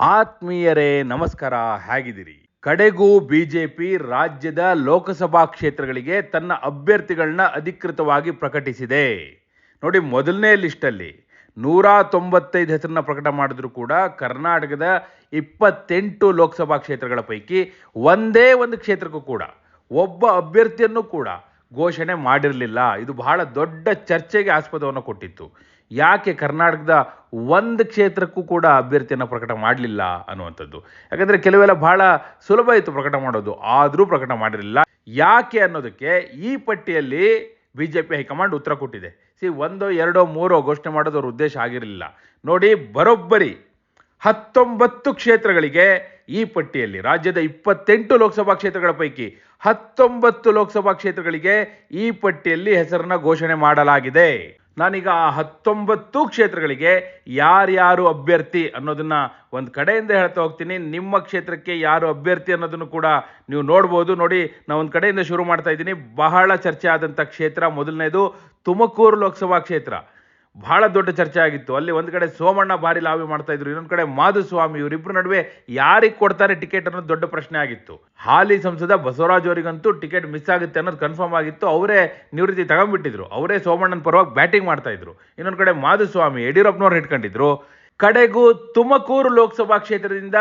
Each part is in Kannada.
ಆತ್ಮೀಯರೇ, ನಮಸ್ಕಾರ. ಹೇಗಿದ್ದೀರಿ? ಕಡೆಗೂ ಬಿಜೆಪಿ ರಾಜ್ಯದ ಲೋಕಸಭಾ ಕ್ಷೇತ್ರಗಳಿಗೆ ತನ್ನ ಅಭ್ಯರ್ಥಿಗಳನ್ನ ಅಧಿಕೃತವಾಗಿ ಪ್ರಕಟಿಸಿದೆ. ನೋಡಿ, ಮೊದಲನೇ ಲಿಸ್ಟಲ್ಲಿ ನೂರ ತೊಂಬತ್ತೈದು ಹೆಸರನ್ನ ಪ್ರಕಟ ಮಾಡಿದ್ರು ಕೂಡ ಕರ್ನಾಟಕದ ಇಪ್ಪತ್ತೆಂಟು ಲೋಕಸಭಾ ಕ್ಷೇತ್ರಗಳ ಪೈಕಿ ಒಂದೇ ಒಂದು ಕ್ಷೇತ್ರಕ್ಕೂ ಕೂಡ, ಒಬ್ಬ ಅಭ್ಯರ್ಥಿಯನ್ನು ಕೂಡ ಘೋಷಣೆ ಮಾಡಿರಲಿಲ್ಲ. ಇದು ಬಹಳ ದೊಡ್ಡ ಚರ್ಚೆಗೆ ಆಸ್ಪದವನ್ನು ಕೊಟ್ಟಿತ್ತು. ಯಾಕೆ ಕರ್ನಾಟಕದ ಒಂದು ಕ್ಷೇತ್ರಕ್ಕೂ ಕೂಡ ಅಭ್ಯರ್ಥಿಯನ್ನು ಪ್ರಕಟ ಮಾಡಲಿಲ್ಲ ಅನ್ನುವಂಥದ್ದು. ಯಾಕಂದರೆ ಕೆಲವೆಲ್ಲ ಬಹಳ ಸುಲಭ ಇತ್ತು ಪ್ರಕಟ ಮಾಡೋದು, ಆದರೂ ಪ್ರಕಟ ಮಾಡಿರಲಿಲ್ಲ. ಯಾಕೆ ಅನ್ನೋದಕ್ಕೆ ಈ ಪಟ್ಟಿಯಲ್ಲಿ ಬಿ ಜೆ ಪಿ ಹೈಕಮಾಂಡ್ ಉತ್ತರ ಕೊಟ್ಟಿದೆ. ಸಿ, ಒಂದೋ ಎರಡೋ ಮೂರೋ ಘೋಷಣೆ ಮಾಡೋದು ಅವ್ರ ಉದ್ದೇಶ ಆಗಿರಲಿಲ್ಲ. ನೋಡಿ, ಬರೋಬ್ಬರಿ ಹತ್ತೊಂಬತ್ತು ಕ್ಷೇತ್ರಗಳಿಗೆ ಈ ಪಟ್ಟಿಯಲ್ಲಿ, ರಾಜ್ಯದ ಇಪ್ಪತ್ತೆಂಟು ಲೋಕಸಭಾ ಕ್ಷೇತ್ರಗಳ ಪೈಕಿ ಹತ್ತೊಂಬತ್ತು ಲೋಕಸಭಾ ಕ್ಷೇತ್ರಗಳಿಗೆ ಈ ಪಟ್ಟಿಯಲ್ಲಿ ಹೆಸರನ್ನ ಘೋಷಣೆ ಮಾಡಲಾಗಿದೆ. ನಾನೀಗ ಆ ಹತ್ತೊಂಬತ್ತು ಕ್ಷೇತ್ರಗಳಿಗೆ ಯಾರ್ಯಾರು ಅಭ್ಯರ್ಥಿ ಅನ್ನೋದನ್ನ ಒಂದು ಕಡೆಯಿಂದ ಹೇಳ್ತಾ ಹೋಗ್ತೀನಿ. ನಿಮ್ಮ ಕ್ಷೇತ್ರಕ್ಕೆ ಯಾರು ಅಭ್ಯರ್ಥಿ ಅನ್ನೋದನ್ನು ಕೂಡ ನೀವು ನೋಡ್ಬೋದು. ನೋಡಿ ನಾನು ಒಂದು ಕಡೆಯಿಂದ ಶುರು ಮಾಡ್ತಾ ಇದ್ದೀನಿ. ಬಹಳ ಚರ್ಚೆ ಆದಂಥ ಕ್ಷೇತ್ರ. ಮೊದಲನೇದು ತುಮಕೂರು ಲೋಕಸಭಾ ಕ್ಷೇತ್ರ. ಬಹಳ ದೊಡ್ಡ ಚರ್ಚೆ ಆಗಿತ್ತು. ಅಲ್ಲಿ ಒಂದು ಕಡೆ ಸೋಮಣ್ಣ ಭಾರಿ ಲಾವಿ ಮಾಡ್ತಾ ಇದ್ರು, ಇನ್ನೊಂದು ಕಡೆ ಮಾಧುಸ್ವಾಮಿ ಇವರಿಬ್ಬರ ನಡುವೆ ಯಾರಿಗೆ ಕೊಡ್ತಾರೆ ಟಿಕೆಟ್ ಅನ್ನೋದು ದೊಡ್ಡ ಪ್ರಶ್ನೆ ಆಗಿತ್ತು. ಹಾಲಿ ಸಂಸದ ಬಸವರಾಜ್ ಅವರಿಗಂತೂ ಟಿಕೆಟ್ ಮಿಸ್ ಆಗುತ್ತೆ ಅನ್ನೋದು ಕನ್ಫರ್ಮ್ ಆಗಿತ್ತು. ಅವರೇ ನಿವೃತ್ತಿ ತಗೊಂಡ್ಬಿಟ್ಟಿದ್ರು. ಅವರೇ ಸೋಮಣ್ಣನ ಪರವಾಗಿ ಬ್ಯಾಟಿಂಗ್ ಮಾಡ್ತಾ ಇದ್ರು. ಇನ್ನೊಂದು ಕಡೆ ಮಾಧುಸ್ವಾಮಿ ಯಡಿಯೂರಪ್ಪನವ್ರು ಇಟ್ಕೊಂಡಿದ್ರು. ಕಡೆಗೂ ತುಮಕೂರು ಲೋಕಸಭಾ ಕ್ಷೇತ್ರದಿಂದ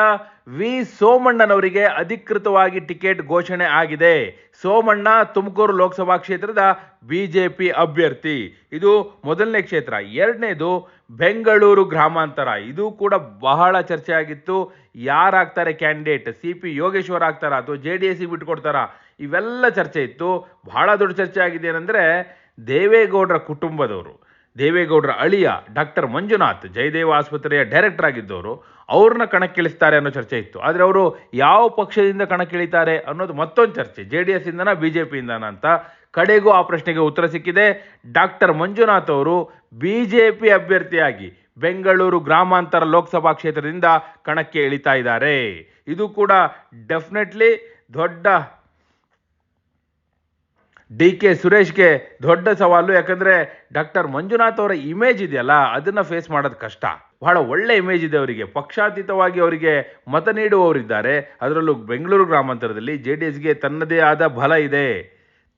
ವಿ ಸೋಮಣ್ಣನವರಿಗೆ ಅಧಿಕೃತವಾಗಿ ಟಿಕೆಟ್ ಘೋಷಣೆ ಆಗಿದೆ. ಸೋಮಣ್ಣ ತುಮಕೂರು ಲೋಕಸಭಾ ಕ್ಷೇತ್ರದ ಬಿಜೆಪಿ ಅಭ್ಯರ್ಥಿ. ಇದು ಮೊದಲನೇ ಕ್ಷೇತ್ರ, ಎರಡನೇದು ಬೆಂಗಳೂರು ಗ್ರಾಮಾಂತರ. ಇದು ಕೂಡ ಬಹಳ ಚರ್ಚೆ ಆಗಿತ್ತು ಯಾರಾಗ್ತಾರೆ ಕ್ಯಾಂಡಿಡೇಟ್, ಸಿ ಪಿ ಯೋಗೇಶ್ವರ್ ಆಗ್ತಾರ ಅಥವಾ ಜೆ ಡಿ ಎಸ್ ಬಿಟ್ಕೊಡ್ತಾರಾ? ಇವೆಲ್ಲ ಚರ್ಚೆ ಇತ್ತು. ಬಹಳ ದೊಡ್ಡ ಚರ್ಚೆ ಆಗಿದೆ ಏನಂದ್ರೆ ದೇವೇಗೌಡರ ಕುಟುಂಬದವರು. ದೇವೇಗೌಡರ ಅಳಿಯ ಡಾಕ್ಟರ್ ಮಂಜುನಾಥ್ ಜಯದೇವ ಆಸ್ಪತ್ರೆಯ ಡೈರೆಕ್ಟರ್ ಆಗಿದ್ದವರು, ಅವ್ರನ್ನ ಕಣಕ್ಕಿಳಿಸ್ತಾರೆ ಅನ್ನೋ ಚರ್ಚೆ ಇತ್ತು. ಆದರೆ ಅವರು ಯಾವ ಪಕ್ಷದಿಂದ ಕಣಕ್ಕಿಳಿತಾರೆ ಅನ್ನೋದು ಮತ್ತೊಂದು ಚರ್ಚೆ. ಜೆ ಡಿ ಎಸ್ ಇಂದನ ಬಿ ಜೆ ಪಿಯಿಂದನ ಅಂತ ಕಡೆಗೂ ಆ ಪ್ರಶ್ನೆಗೆ ಉತ್ತರ ಸಿಕ್ಕಿದೆ. ಡಾಕ್ಟರ್ ಮಂಜುನಾಥ್ ಅವರು ಬಿ ಜೆ ಪಿ ಅಭ್ಯರ್ಥಿಯಾಗಿ ಬೆಂಗಳೂರು ಗ್ರಾಮಾಂತರ ಲೋಕಸಭಾ ಕ್ಷೇತ್ರದಿಂದ ಕಣಕ್ಕೆ ಇಳಿತಾ ಇದ್ದಾರೆ. ಇದು ಕೂಡ ಡೆಫಿನೆಟ್ಲಿ ದೊಡ್ಡ ಡಿ ಕೆ ಸುರೇಶ್ಗೆ ದೊಡ್ಡ ಸವಾಲು, ಯಾಕಂದ್ರೆ ಡಾಕ್ಟರ್ ಮಂಜುನಾಥ್ ಅವರ ಇಮೇಜ್ ಇದೆಯಲ್ಲ, ಅದನ್ನ ಫೇಸ್ ಮಾಡೋದು ಕಷ್ಟ. ಬಹಳ ಒಳ್ಳೆ ಇಮೇಜ್ ಇದೆ ಅವರಿಗೆ. ಪಕ್ಷಾತೀತವಾಗಿ ಅವರಿಗೆ ಮತ ನೀಡುವವರಿದ್ದಾರೆ. ಅದರಲ್ಲೂ ಬೆಂಗಳೂರು ಗ್ರಾಮಾಂತರದಲ್ಲಿ ಜೆ ಡಿ ಎಸ್ಗೆ ತನ್ನದೇ ಆದ ಬಲ ಇದೆ,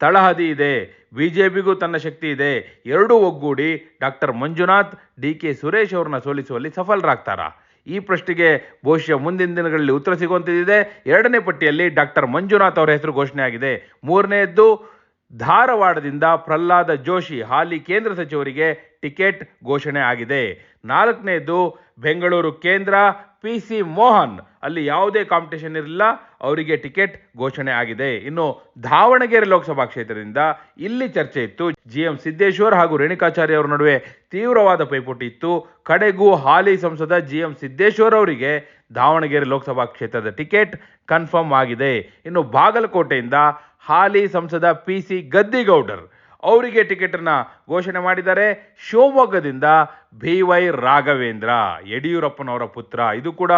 ತಳಹದಿ ಇದೆ, ಬಿ ಜೆ ಪಿಗೂ ತನ್ನ ಶಕ್ತಿ ಇದೆ. ಎರಡೂ ಒಗ್ಗೂಡಿ doctor Manjunath, D K Suresh ಅವ್ರನ್ನ ಸೋಲಿಸುವಲ್ಲಿ ಸಫಲರಾಗ್ತಾರಾ? ಈ ಪ್ರಶ್ನೆಗೆ ಬಹುಶಃ ಮುಂದಿನ ದಿನಗಳಲ್ಲಿ ಉತ್ತರ ಸಿಗುವಂತಿದೆ ಎರಡನೇ ಪಟ್ಟಿಯಲ್ಲಿ ಡಾಕ್ಟರ್ ಮಂಜುನಾಥ್ ಅವರ ಹೆಸರು ಘೋಷಣೆ ಆಗಿದೆ ಮೂರನೆಯದ್ದು ಧಾರವಾಡದಿಂದ ಪ್ರಹ್ಲಾದ ಜೋಶಿ ಹಾಲಿ ಕೇಂದ್ರ ಸಚಿವರಿಗೆ ಟಿಕೆಟ್ ಘೋಷಣೆ ಆಗಿದೆ. ನಾಲ್ಕನೇದು ಬೆಂಗಳೂರು ಕೇಂದ್ರ ಪಿ ಸಿ ಮೋಹನ್ ಅಲ್ಲಿ ಯಾವುದೇ ಕಾಂಪಿಟೇಷನ್ ಇರಲಿಲ್ಲ. ಅವರಿಗೆ ಟಿಕೆಟ್ ಘೋಷಣೆ ಆಗಿದೆ. ಇನ್ನು ದಾವಣಗೆರೆ ಲೋಕಸಭಾ ಕ್ಷೇತ್ರದಿಂದ ಇಲ್ಲಿ ಚರ್ಚೆ ಇತ್ತು. ಜಿ ಎಂ ಸಿದ್ದೇಶ್ವರ್ ಹಾಗೂ ರೇಣುಕಾಚಾರ್ಯ ಅವರ ನಡುವೆ ತೀವ್ರವಾದ ಪೈಪೋಟಿ ಇತ್ತು. ಕಡೆಗೂ ಹಾಲಿ ಸಂಸದ ಜಿ ಎಂ ಸಿದ್ದೇಶ್ವರ್ ಅವರಿಗೆ ದಾವಣಗೆರೆ ಲೋಕಸಭಾ ಕ್ಷೇತ್ರದ ಟಿಕೆಟ್ ಕನ್ಫರ್ಮ್ ಆಗಿದೆ. ಇನ್ನು ಬಾಗಲಕೋಟೆಯಿಂದ ಹಾಲಿ ಸಂಸದ ಪಿ ಸಿ ಗದ್ದಿಗೌಡರ್ ಅವರಿಗೆ ಟಿಕೆಟನ್ನು ಘೋಷಣೆ ಮಾಡಿದ್ದಾರೆ. ಶಿವಮೊಗ್ಗದಿಂದ ಬಿ ವೈ ರಾಘವೇಂದ್ರ, ಯಡಿಯೂರಪ್ಪನವರ ಪುತ್ರ. ಇದು ಕೂಡ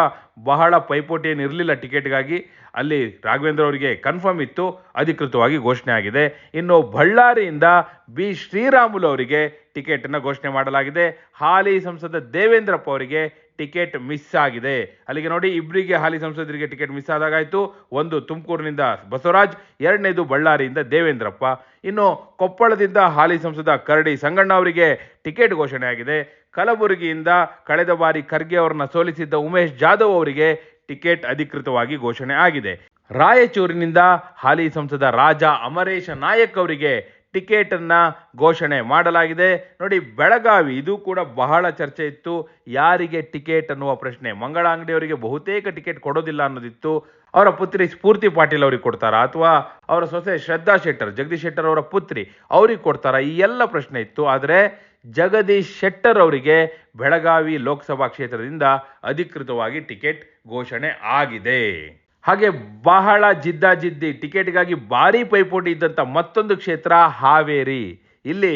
ಬಹಳ ಪೈಪೋಟಿ ಏನಿರಲಿಲ್ಲ ಟಿಕೆಟ್ಗಾಗಿ. ಅಲ್ಲಿ ರಾಘವೇಂದ್ರ ಅವರಿಗೆ ಕನ್ಫರ್ಮ್ ಇತ್ತು, ಅಧಿಕೃತವಾಗಿ ಘೋಷಣೆ ಆಗಿದೆ. ಇನ್ನು ಬಳ್ಳಾರಿಯಿಂದ ಬಿ ಶ್ರೀರಾಮುಲು ಅವರಿಗೆ ಟಿಕೆಟನ್ನು ಘೋಷಣೆ ಮಾಡಲಾಗಿದೆ. ಹಾಲಿ ಸಂಸದ ದೇವೇಂದ್ರಪ್ಪ ಅವರಿಗೆ ಟಿಕೆಟ್ ಮಿಸ್ ಆಗಿದೆ. ಅಲ್ಲಿಗೆ ನೋಡಿ ಇಬ್ಬರಿಗೆ ಹಾಲಿ ಸಂಸದರಿಗೆ ಟಿಕೆಟ್ ಮಿಸ್ ಆದಾಗಾಯಿತು. ಒಂದು ತುಮಕೂರಿನಿಂದ ಬಸವರಾಜ್, ಎರಡನೇದು ಬಳ್ಳಾರಿಯಿಂದ ದೇವೇಂದ್ರಪ್ಪ. ಇನ್ನು ಕೊಪ್ಪಳದಿಂದ ಹಾಲಿ ಸಂಸದ ಕರಡಿ ಸಂಗಣ್ಣ ಅವರಿಗೆ ಟಿಕೆಟ್ ಘೋಷಣೆ ಆಗಿದೆ. ಕಲಬುರಗಿಯಿಂದ ಕಳೆದ ಬಾರಿ ಖರ್ಗೆ ಅವರನ್ನ ಸೋಲಿಸಿದ್ದ ಉಮೇಶ್ ಜಾಧವ್ ಅವರಿಗೆ ಟಿಕೆಟ್ ಅಧಿಕೃತವಾಗಿ ಘೋಷಣೆ ಆಗಿದೆ. ರಾಯಚೂರಿನಿಂದ ಹಾಲಿ ಸಂಸದ ರಾಜ ಅಮರೇಶ ನಾಯಕ್ ಅವರಿಗೆ ಟಿಕೆಟ್ ಅನ್ನ ಘೋಷಣೆ ಮಾಡಲಾಗಿದೆ. ನೋಡಿ, ಬೆಳಗಾವಿ, ಇದು ಕೂಡ ಬಹಳ ಚರ್ಚೆ ಇತ್ತು. ಯಾರಿಗೆ ಟಿಕೆಟ್ ಅನ್ನುವ ಪ್ರಶ್ನೆ? ಮಂಗಳ ಅಂಗಡಿಯವರಿಗೆ ಬಹುತೇಕ ಟಿಕೆಟ್ ಕೊಡೋದಿಲ್ಲ ಅನ್ನೋದಿತ್ತು. ಅವರ ಪುತ್ರಿ ಸ್ಫೂರ್ತಿ ಪಾಟೀಲ್ ಅವ್ರಿಗೆ ಕೊಡ್ತಾರಾ? ಅಥವಾ ಅವರ ಸೊಸೆ ಶ್ರದ್ಧಾ ಶೆಟ್ಟರ್, ಜಗದೀಶ್ ಶೆಟ್ಟರ್ ಅವರ ಪುತ್ರಿ ಅವ್ರಿಗೆ ಕೊಡ್ತಾರಾ? ಈ ಎಲ್ಲ ಪ್ರಶ್ನೆ ಇತ್ತು. ಆದರೆ ಜಗದೀಶ್ ಶೆಟ್ಟರ್ ಅವರಿಗೆ ಬೆಳಗಾವಿ ಲೋಕಸಭಾ ಕ್ಷೇತ್ರದಿಂದ ಅಧಿಕೃತವಾಗಿ ಟಿಕೆಟ್ ಘೋಷಣೆ ಆಗಿದೆ. ಹಾಗೆ ಬಹಳ ಜಿದ್ದಾಜಿದ್ದಿ, ಟಿಕೆಟ್ಗಾಗಿ ಭಾರಿ ಪೈಪೋಟಿ ಇದ್ದಂಥ ಮತ್ತೊಂದು ಕ್ಷೇತ್ರ, ಹಾವೇರಿ. ಇಲ್ಲಿ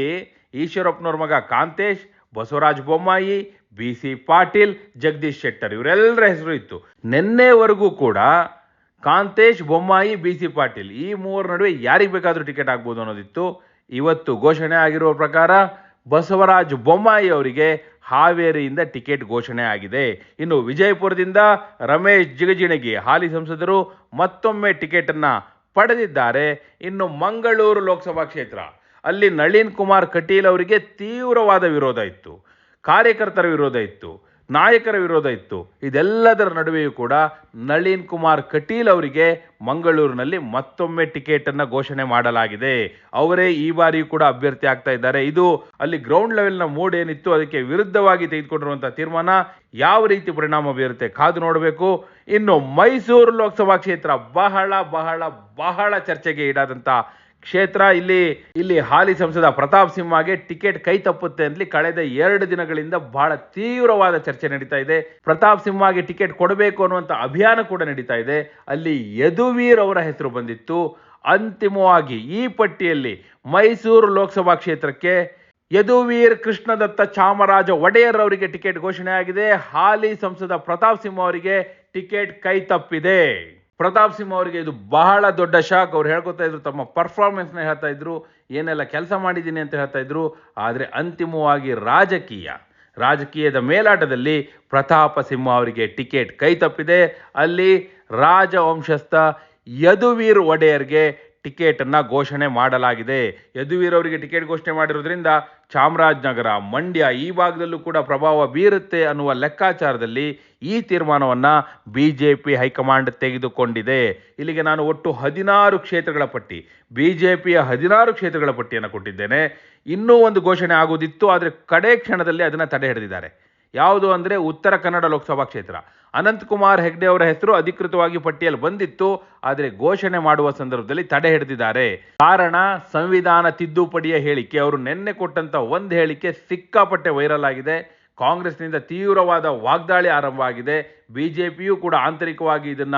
ಈಶ್ವರಪ್ಪನವ್ರ ಮಗ ಕಾಂತೇಶ್, ಬಸವರಾಜ ಬೊಮ್ಮಾಯಿ, ಬಿ ಸಿ ಪಾಟೀಲ್, ಜಗದೀಶ್ ಶೆಟ್ಟರ್ ಇವರೆಲ್ಲರ ಹೆಸರು ಇತ್ತು. ನಿನ್ನೆವರೆಗೂ ಕೂಡ ಕಾಂತೇಶ್, ಬೊಮ್ಮಾಯಿ, ಬಿ ಸಿ ಪಾಟೀಲ್ ಈ ಮೂವರ ನಡುವೆ ಯಾರಿಗೆ ಬೇಕಾದರೂ ಟಿಕೆಟ್ ಆಗ್ಬೋದು ಅನ್ನೋದಿತ್ತು. ಇವತ್ತು ಘೋಷಣೆ ಆಗಿರುವ ಪ್ರಕಾರ ಬಸವರಾಜ ಬೊಮ್ಮಾಯಿ ಅವರಿಗೆ ಹಾವೇರಿಯಿಂದ ಟಿಕೆಟ್ ಘೋಷಣೆ ಆಗಿದೆ. ಇನ್ನು ವಿಜಯಪುರದಿಂದ ರಮೇಶ್ ಜಿಗಜಿಣಗಿ ಹಾಲಿ ಸಂಸದರು ಮತ್ತೊಮ್ಮೆ ಟಿಕೆಟನ್ನು ಪಡೆದಿದ್ದಾರೆ. ಇನ್ನು ಮಂಗಳೂರು ಲೋಕಸಭಾ ಕ್ಷೇತ್ರ, ಅಲ್ಲಿ ನಳಿನ್ ಕುಮಾರ್ ಕಟೀಲ್ ಅವರಿಗೆ ತೀವ್ರವಾದ ವಿರೋಧ ಇತ್ತು. ಕಾರ್ಯಕರ್ತರ ವಿರೋಧ ಇತ್ತು. ನಾಯಕರ ವಿರೋಧ ಇತ್ತು. ಇದೆಲ್ಲದರ ನಡುವೆಯೂ ಕೂಡ ನಳಿನ್ ಕುಮಾರ್ ಕಟೀಲ್ ಅವರಿಗೆ ಮಂಗಳೂರಿನಲ್ಲಿ ಮತ್ತೊಮ್ಮೆ ಟಿಕೆಟ್ ಅನ್ನ ಘೋಷಣೆ ಮಾಡಲಾಗಿದೆ. ಅವರೇ ಈ ಬಾರಿಯೂ ಕೂಡ ಅಭ್ಯರ್ಥಿ ಆಗ್ತಾ ಇದ್ದಾರೆ. ಇದು ಅಲ್ಲಿ ಗ್ರೌಂಡ್ ಲೆವೆಲ್ನ ಮೂಡ್ ಏನಿತ್ತು, ಅದಕ್ಕೆ ವಿರುದ್ಧವಾಗಿ ತೆಗೆದುಕೊಂಡಿರುವಂತಹ ತೀರ್ಮಾನ ಯಾವ ರೀತಿ ಪರಿಣಾಮ ಬೀರುತ್ತೆ ಕಾದು ನೋಡಬೇಕು. ಇನ್ನು ಮೈಸೂರು ಲೋಕಸಭಾ ಕ್ಷೇತ್ರ ಬಹಳ ಬಹಳ ಬಹಳ ಚರ್ಚೆಗೆ ಈಡಾದಂತ ಕ್ಷೇತ್ರ ಇಲ್ಲಿ ಇಲ್ಲಿ ಹಾಲಿ ಸಂಸದ ಪ್ರತಾಪ್ ಸಿಂಹಗೆ ಟಿಕೆಟ್ ಕೈ ತಪ್ಪುತ್ತೆ ಅಂತಲಿ ಕಳೆದ ಎರಡು ದಿನಗಳಿಂದ ಬಹಳ ತೀವ್ರವಾದ ಚರ್ಚೆ ನಡೀತಾ ಇದೆ. ಪ್ರತಾಪ್ ಸಿಂಹಗೆ ಟಿಕೆಟ್ ಕೊಡಬೇಕು ಅನ್ನುವಂಥ ಅಭಿಯಾನ ಕೂಡ ನಡೀತಾ ಇದೆ. ಅಲ್ಲಿ ಯದುವೀರ್ ಅವರ ಹೆಸರು ಬಂದಿತ್ತು. ಅಂತಿಮವಾಗಿ ಈ ಪಟ್ಟಿಯಲ್ಲಿ ಮೈಸೂರು ಲೋಕಸಭಾ ಕ್ಷೇತ್ರಕ್ಕೆ ಯದುವೀರ್ ಕೃಷ್ಣದತ್ತ ಚಾಮರಾಜ ಒಡೆಯರ್ ಅವರಿಗೆ ಟಿಕೆಟ್ ಘೋಷಣೆ ಆಗಿದೆ ಹಾಲಿ ಸಂಸದ ಪ್ರತಾಪ್ ಸಿಂಹ ಅವರಿಗೆ ಟಿಕೆಟ್ ಕೈ ತಪ್ಪಿದೆ. ಪ್ರತಾಪ್ ಸಿಂಹ ಅವರಿಗೆ ಇದು ಬಹಳ ದೊಡ್ಡ ಶಾಕ್ ಅವ್ರು ಹೇಳ್ಕೊತಾ ಇದ್ರು, ತಮ್ಮ ಪರ್ಫಾರ್ಮೆನ್ಸ್ನ ಹೇಳ್ತಾ ಇದ್ರು, ಏನೆಲ್ಲ ಕೆಲಸ ಮಾಡಿದ್ದೀನಿ ಅಂತ ಹೇಳ್ತಾ ಇದ್ರು. ಆದರೆ ಅಂತಿಮವಾಗಿ ರಾಜಕೀಯ, ರಾಜಕೀಯದ ಮೇಲಾಟದಲ್ಲಿ ಪ್ರತಾಪ ಸಿಂಹ ಅವರಿಗೆ ಟಿಕೆಟ್ ಕೈ ತಪ್ಪಿದೆ. ಅಲ್ಲಿ ರಾಜವಂಶಸ್ಥ ಯದುವೀರ್ ಒಡೆಯರ್ಗೆ ಟಿಕೆಟನ್ನು ಘೋಷಣೆ ಮಾಡಲಾಗಿದೆ. ಯದುವೀರ್ ಅವರಿಗೆ ಟಿಕೆಟ್ ಘೋಷಣೆ ಮಾಡಿರೋದ್ರಿಂದ ಚಾಮರಾಜನಗರ ಮಂಡ್ಯ ಈ ಭಾಗದಲ್ಲೂ ಕೂಡ ಪ್ರಭಾವ ಬೀರುತ್ತೆ ಅನ್ನುವ ಲೆಕ್ಕಾಚಾರದಲ್ಲಿ ಈ ತೀರ್ಮಾನವನ್ನು ಬಿ ಜೆ ಪಿ ಹೈಕಮಾಂಡ್ ತೆಗೆದುಕೊಂಡಿದೆ. ಇಲ್ಲಿಗೆ ನಾನು ಒಟ್ಟು ಹದಿನಾರು ಕ್ಷೇತ್ರಗಳ ಪಟ್ಟಿ ಬಿ ಜೆ ಪಿಯ ಹದಿನಾರು ಕ್ಷೇತ್ರಗಳ ಪಟ್ಟಿಯನ್ನು ಕೊಟ್ಟಿದ್ದೇನೆ. ಇನ್ನೂ ಒಂದು ಘೋಷಣೆ ಆಗೋದಿತ್ತು, ಆದರೆ ಕಡೆ ಕ್ಷಣದಲ್ಲಿ ಅದನ್ನು ತಡೆ ಹಿಡಿದಿದ್ದಾರೆ. ಯಾವುದು ಅಂದರೆ ಉತ್ತರ ಕನ್ನಡ ಲೋಕಸಭಾ ಕ್ಷೇತ್ರ. ಅನಂತಕುಮಾರ್ ಹೆಗ್ಡೆ ಅವರ ಹೆಸರು ಅಧಿಕೃತವಾಗಿ ಪಟ್ಟಿಯಲ್ಲಿ ಬಂದಿತ್ತು, ಆದರೆ ಘೋಷಣೆ ಮಾಡುವ ಸಂದರ್ಭದಲ್ಲಿ ತಡೆ ಹಿಡಿದಿದ್ದಾರೆ. ಕಾರಣ, ಸಂವಿಧಾನ ತಿದ್ದುಪಡಿಯ ಹೇಳಿಕೆ, ಅವರು ನಿನ್ನೆ ಕೊಟ್ಟಂತ ಒಂದು ಹೇಳಿಕೆ ಸಿಕ್ಕಾಪಟ್ಟೆ ವೈರಲ್ ಆಗಿದೆ. ಕಾಂಗ್ರೆಸ್ನಿಂದ ತೀವ್ರವಾದ ವಾಗ್ದಾಳಿ ಆರಂಭ ಆಗಿದೆ ಕೂಡ ಆಂತರಿಕವಾಗಿ ಇದನ್ನ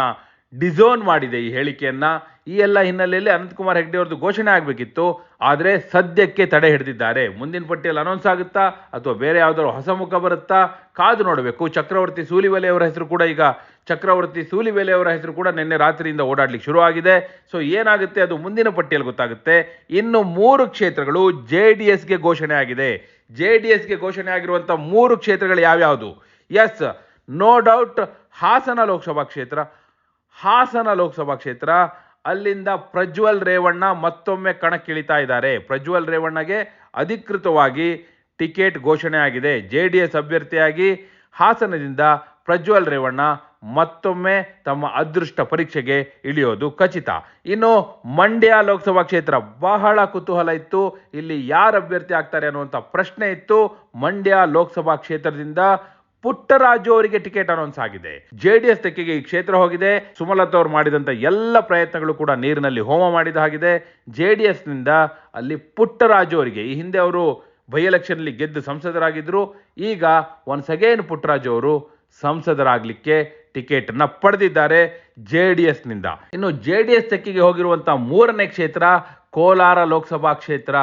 ಡಿಸೋನ್ ಮಾಡಿದೆ ಈ ಹೇಳಿಕೆಯನ್ನ. ಈ ಎಲ್ಲ ಹಿನ್ನೆಲೆಯಲ್ಲಿ ಅನಂತಕುಮಾರ್ ಹೆಗ್ಡೆ ಅವ್ರದ್ದು ಘೋಷಣೆ ಆಗಬೇಕಿತ್ತು. ಆದರೆ ಸದ್ಯಕ್ಕೆ ತಡೆ ಹಿಡಿದಿದ್ದಾರೆ. ಮುಂದಿನ ಪಟ್ಟಿಯಲ್ಲಿ ಅನೌನ್ಸ್ ಆಗುತ್ತಾ ಅಥವಾ ಬೇರೆ ಯಾವುದಾದ್ರು ಹೊಸ ಮುಖ ಬರುತ್ತಾ? ಕಾದು ನೋಡಬೇಕು. ಚಕ್ರವರ್ತಿ ಸೂಲಿವೇಲೆ ಅವರ ಹೆಸರು ಕೂಡ ಈಗ ಚಕ್ರವರ್ತಿ ಸೂಲಿವೇಲೆ ಅವರ ಹೆಸರು ಕೂಡ ನಿನ್ನೆ ರಾತ್ರಿಯಿಂದ ಓಡಾಡ್ಲಿಕ್ಕೆ ಶುರು ಆಗಿದೆ. ಸೊ ಏನಾಗುತ್ತೆ? ಅದು ಮುಂದಿನ ಪಟ್ಟಿಯಲ್ಲಿ ಗೊತ್ತಾಗುತ್ತೆ. ಇನ್ನು ಮೂರು ಕ್ಷೇತ್ರಗಳು ಜೆ ಡಿ ಎಸ್ಗೆ ಘೋಷಣೆ ಆಗಿದೆ. ಜೆ ಡಿ ಎಸ್ಗೆ ಘೋಷಣೆ ಆಗಿರುವಂಥ ಮೂರು ಕ್ಷೇತ್ರಗಳು ಯಾವ್ಯಾವುದು? Yes no doubt Hassan Lok Sabha ಕ್ಷೇತ್ರ. ಹಾಸನ ಲೋಕಸಭಾ ಕ್ಷೇತ್ರ. ಅಲ್ಲಿಂದ ಪ್ರಜ್ವಲ್ ರೇವಣ್ಣ ಮತ್ತೊಮ್ಮೆ ಕಣಕ್ಕಿಳಿತಾ ಇದ್ದಾರೆ. ಪ್ರಜ್ವಲ್ ರೇವಣ್ಣಗೆ ಅಧಿಕೃತವಾಗಿ ಟಿಕೆಟ್ ಘೋಷಣೆ ಆಗಿದೆ. ಜೆ ಡಿ ಎಸ್ ಅಭ್ಯರ್ಥಿಯಾಗಿ ಹಾಸನದಿಂದ ಪ್ರಜ್ವಲ್ ರೇವಣ್ಣ ಮತ್ತೊಮ್ಮೆ ತಮ್ಮ ಅದೃಷ್ಟ ಪರೀಕ್ಷೆಗೆ ಇಳಿಯೋದು ಖಚಿತ. ಇನ್ನು ಮಂಡ್ಯ ಲೋಕಸಭಾ ಕ್ಷೇತ್ರ ಬಹಳ ಕುತೂಹಲ ಇತ್ತು. ಇಲ್ಲಿ ಯಾರು ಅಭ್ಯರ್ಥಿ ಆಗ್ತಾರೆ ಅನ್ನುವಂಥ ಪ್ರಶ್ನೆ ಇತ್ತು. ಮಂಡ್ಯ ಲೋಕಸಭಾ ಕ್ಷೇತ್ರದಿಂದ ಪುಟ್ಟರಾಜು ಅವರಿಗೆ ಟಿಕೆಟ್ ಅನೌನ್ಸ್ ಆಗಿದೆ. ಜೆಡಿಎಸ್ ತೆಕ್ಕೆಗೆ ಈ ಕ್ಷೇತ್ರ ಹೋಗಿದೆ. ಸುಮಲತಾ ಅವರು ಮಾಡಿದಂತ ಎಲ್ಲ ಪ್ರಯತ್ನಗಳು ಕೂಡ ನೀರಿನಲ್ಲಿ ಹೋಮ ಮಾಡಿದ ಹಾಗಿದೆ. ಜೆಡಿಎಸ್ನಿಂದ ಅಲ್ಲಿ ಪುಟ್ಟರಾಜು ಅವರಿಗೆ, ಈ ಹಿಂದೆ ಅವರು ಬೈ ಎಲೆಕ್ಷನ್ ಅಲ್ಲಿ ಗೆದ್ದು ಸಂಸದರಾಗಿದ್ರು, ಈಗ ಒನ್ಸ್ ಅಗೇನ್ ಪುಟ್ಟರಾಜು ಅವರು ಸಂಸದರಾಗಲಿಕ್ಕೆ ಟಿಕೆಟ್ ಅನ್ನ ಪಡೆದಿದ್ದಾರೆ ಜೆ ಡಿ ಎಸ್ನಿಂದ ಇನ್ನು ಜೆ ಡಿ ಎಸ್ ತೆಕ್ಕಿಗೆ ಹೋಗಿರುವಂಥ ಮೂರನೇ ಕ್ಷೇತ್ರ ಕೋಲಾರ ಲೋಕಸಭಾ ಕ್ಷೇತ್ರ.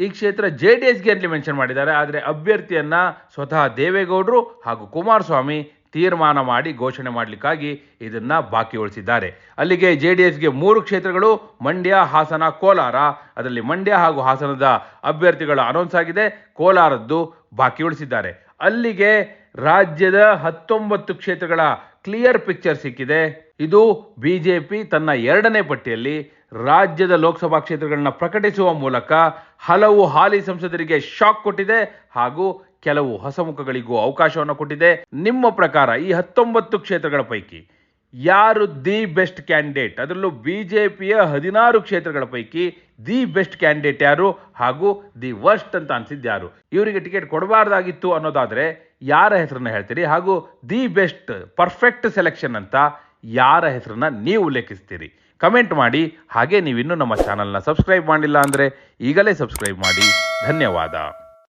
ಈ ಕ್ಷೇತ್ರ ಜೆ ಡಿ ಎಸ್ಗೆ ಅಂತಲೇ ಮೆನ್ಷನ್ ಮಾಡಿದ್ದಾರೆ. ಆದರೆ ಅಭ್ಯರ್ಥಿಯನ್ನು ಸ್ವತಃ ದೇವೇಗೌಡರು ಹಾಗೂ ಕುಮಾರಸ್ವಾಮಿ ತೀರ್ಮಾನ ಮಾಡಿ ಘೋಷಣೆ ಮಾಡಲಿಕ್ಕಾಗಿ ಇದನ್ನ ಬಾಕಿ ಉಳಿಸಿದ್ದಾರೆ. ಅಲ್ಲಿಗೆ ಜೆ ಡಿ ಎಸ್ಗೆ ಮೂರು ಕ್ಷೇತ್ರಗಳು, ಮಂಡ್ಯ, ಹಾಸನ, ಕೋಲಾರ. ಅದರಲ್ಲಿ ಮಂಡ್ಯ ಹಾಗೂ ಹಾಸನದ ಅಭ್ಯರ್ಥಿಗಳು ಅನೌನ್ಸ್ ಆಗಿದೆ. ಕೋಲಾರದ್ದು ಬಾಕಿ ಉಳಿಸಿದ್ದಾರೆ. ಅಲ್ಲಿಗೆ ರಾಜ್ಯದ ಹತ್ತೊಂಬತ್ತು ಕ್ಷೇತ್ರಗಳ ಕ್ಲಿಯರ್ ಪಿಕ್ಚರ್ ಸಿಕ್ಕಿದೆ. ಇದು ಬಿಜೆಪಿ ತನ್ನ ಎರಡನೇ ಪಟ್ಟಿಯಲ್ಲಿ ರಾಜ್ಯದ ಲೋಕಸಭಾ ಕ್ಷೇತ್ರಗಳನ್ನು ಪ್ರಕಟಿಸುವ ಮೂಲಕ ಹಲವು ಹಾಲಿ ಸಂಸದರಿಗೆ ಶಾಕ್ ಕೊಟ್ಟಿದೆ ಹಾಗೂ ಕೆಲವು ಹೊಸ ಮುಖಗಳಿಗೂ ಅವಕಾಶವನ್ನು ಕೊಟ್ಟಿದೆ. ನಿಮ್ಮ ಪ್ರಕಾರ ಈ ಹತ್ತೊಂಬತ್ತು ಕ್ಷೇತ್ರಗಳ ಪೈಕಿ ಯಾರು ದಿ ಬೆಸ್ಟ್ ಕ್ಯಾಂಡಿಡೇಟ್? ಅದರಲ್ಲೂ ಬಿ ಜೆ ಪಿಯ ಹದಿನಾರು ಕ್ಷೇತ್ರಗಳ ಪೈಕಿ ದಿ ಬೆಸ್ಟ್ ಕ್ಯಾಂಡಿಡೇಟ್ ಯಾರು ಹಾಗೂ ದಿ ವರ್ಸ್ಟ್ ಅಂತ ಅನಿಸಿದ್ದು ಯಾರು? ಇವರಿಗೆ ಟಿಕೆಟ್ ಕೊಡಬಾರ್ದಾಗಿತ್ತು ಅನ್ನೋದಾದ್ರೆ ಯಾರ ಹೆಸರನ್ನ ಹೇಳ್ತೀರಿ? ಹಾಗೂ ದಿ ಬೆಸ್ಟ್ ಪರ್ಫೆಕ್ಟ್ ಸೆಲೆಕ್ಷನ್ ಅಂತ ಯಾರ ಹೆಸರನ್ನ ನೀವು ಉಲ್ಲೇಖಿಸ್ತೀರಿ ಕಮೆಂಟ್ ಮಾಡಿ. ಹಾಗೆ ನೀವಿನ್ನೂ ನಮ್ಮ ಚಾನಲ್ನ ಸಬ್ಸ್ಕ್ರೈಬ್ ಮಾಡಿಲ್ಲ ಅಂದರೆ ಈಗಲೇ ಸಬ್ಸ್ಕ್ರೈಬ್ ಮಾಡಿ. ಧನ್ಯವಾದ.